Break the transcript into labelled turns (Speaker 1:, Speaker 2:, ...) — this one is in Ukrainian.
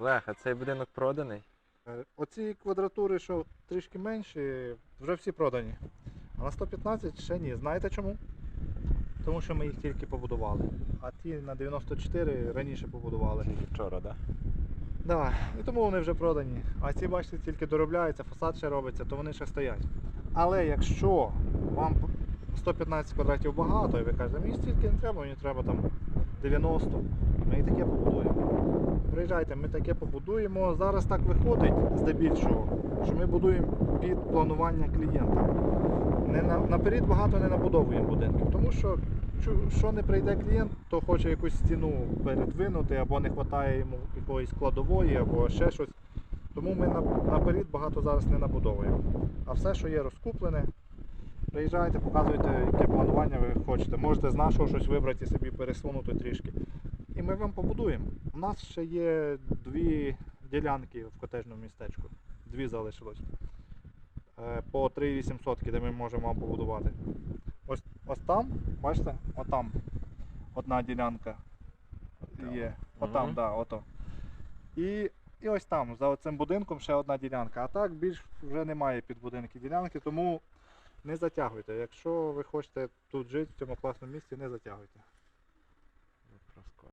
Speaker 1: Олег, а цей будинок проданий?
Speaker 2: Е, Оці квадратури, що трішки менші, вже всі продані. А на 115 ще ні. Знаєте чому? Тому що ми їх тільки побудували. А ті на 94 раніше побудували.
Speaker 1: Тільки вчора, так?
Speaker 2: Да, і тому вони вже продані. А ці, бачите, тільки доробляються, фасад ще робиться, то вони ще стоять. Але якщо вам 115 квадратів багато, і ви кажете, мені стільки не треба, мені треба там 90, ми і таке побудуємо. Приїжджайте, ми таке побудуємо. Зараз так виходить здебільшого, що ми будуємо під планування клієнта. Не на, наперед багато не набудовуємо будинків, тому що що не прийде клієнт, то хоче якусь стіну передвинути, або не вистачає йому якоїсь складової, або ще щось. Тому ми на- наперед багато зараз не набудовуємо. А все, що є розкуплене, приїжджайте, показуйте, яке планування ви хочете. Можете з нашого щось вибрати і собі пересунути трішки. І ми вам побудуємо. У нас ще є дві ділянки в котежному містечку. Дві залишилось. Е, По 3,8 сотки, де ми можемо вам побудувати. Ось, ось там, бачите, отам одна ділянка є. Отам,
Speaker 1: Мгм.
Speaker 2: да, ото. І, і ось там, за цим будинком ще одна ділянка. А так більш вже немає під будинки ділянки, тому не затягуйте. Якщо ви хочете тут жити в цьому класному місці, не затягуйте.